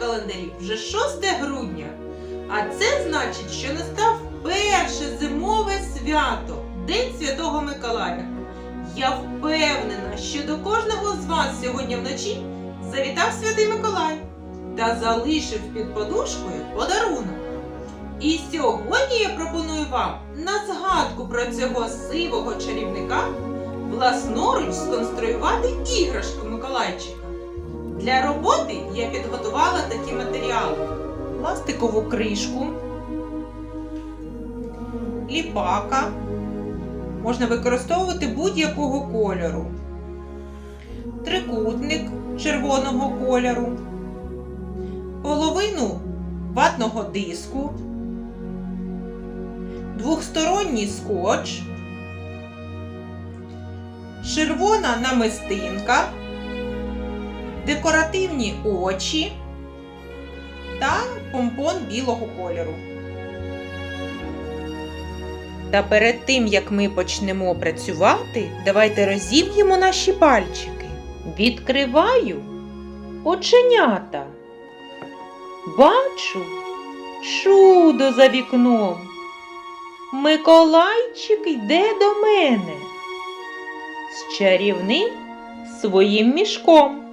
календарі вже 6 грудня. А це значить, що настав перше зимове свято День Святого Миколая. Я впевнена, що до кожного з вас сьогодні вночі завітав Святий Миколай та залишив під подушкою подарунок. І сьогодні я пропоную вам на згадку про цього сивого чарівника власноруч сконструювати іграшку Миколайчика. Для роботи я підготувала такі матеріали: пластикову кришку, ліпака. Можна використовувати будь-якого кольору, трикутник червоного кольору, половину ватного диску, двохсторонній скотч, червона намистинка, декоративні очі та помпон білого кольору. Та перед тим, як ми почнемо працювати, давайте розім'ємо наші пальчики. Відкриваю оченята. Бачу чудо за вікном. Миколайчик йде до мене з чарівним своїм мішком.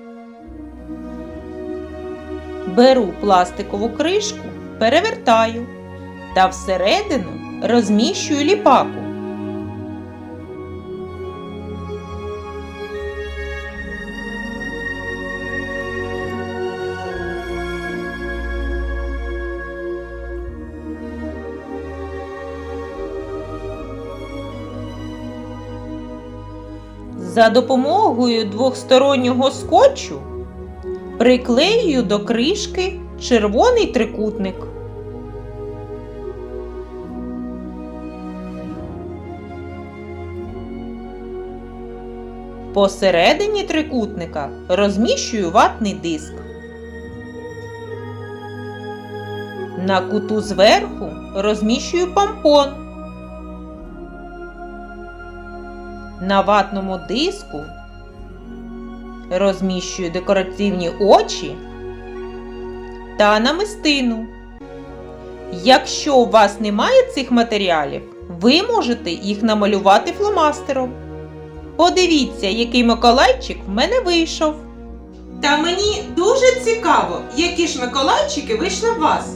Беру пластикову кришку, перевертаю та всередину розміщую ліпаку. За допомогою двохстороннього скотчу приклеюю до кришки червоний трикутник. Посередині трикутника розміщую ватний диск. На куту зверху розміщую помпон. На ватному диску розміщую декоративні очі та намистину. Якщо у вас немає цих матеріалів, ви можете їх намалювати фломастером. Подивіться, який Миколайчик в мене вийшов. Та мені дуже цікаво, які ж Миколайчики вийшли в вас.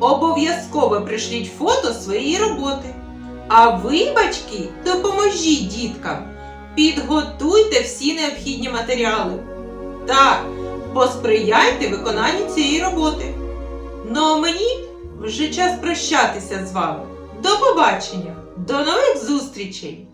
Обов'язково пришліть фото своєї роботи. А ви, батьки, допоможіть діткам. Підготуйте всі необхідні матеріали. Так, посприяйте виконанню цієї роботи. Ну а мені вже час прощатися з вами. До побачення, до нових зустрічей!